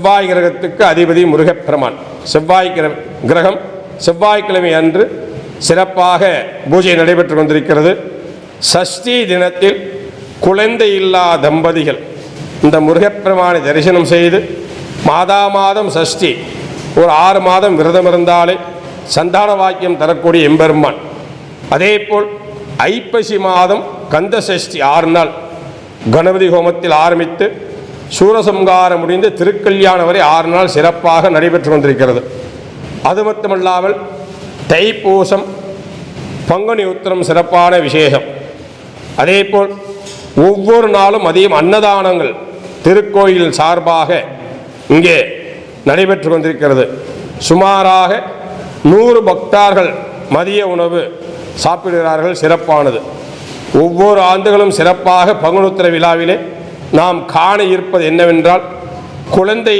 செவ்வாய் கிரகத்துக்கு அதிபதி முருகப்பெருமான். செவ்வாய் கிர- கிரகம் செவ்வாய்க்கிழமை அன்று சிறப்பாக பூஜை நடைபெற்று கொண்டிருக்கிறது. சஷ்டி தினத்தில் குழந்தை இல்லா தம்பதிகள் இந்த முருகப்பெருமானை தரிசனம் செய்து மாதா மாதம் சஷ்டி ஒரு ஆறு மாதம் விரதம் இருந்தாலே சந்தான வாக்கியம் தரக்கூடிய எம்பெருமான். அதே போல் ஐப்பசி மாதம் கந்த சஷ்டி ஆறு நாள் கணபதி ஹோமத்தில் ஆரம்பித்து சூரசம்காரம் முடிந்து திருக்கல்யாணம் வரை ஆறு நாள் சிறப்பாக நடைபெற்று கொண்டிருக்கிறது. அது மட்டுமல்லாமல் தைப்பூசம் பங்குனி உத்திரம் சிறப்பான விசேஷம். அதேபோல் ஒவ்வொரு நாளும் அதிகம் அன்னதானங்கள் திருக்கோயில் சார்பாக இங்கே நடைபெற்று கொண்டிருக்கிறது. சுமாராக நூறு பக்தார்கள் மதிய உணவு சாப்பிடுகிறார்கள் சிறப்பானது. ஒவ்வொரு ஆண்டுகளும் சிறப்பாக பங்குனுத்திர விழாவிலே நாம் காண இருப்பது என்னவென்றால் குழந்தை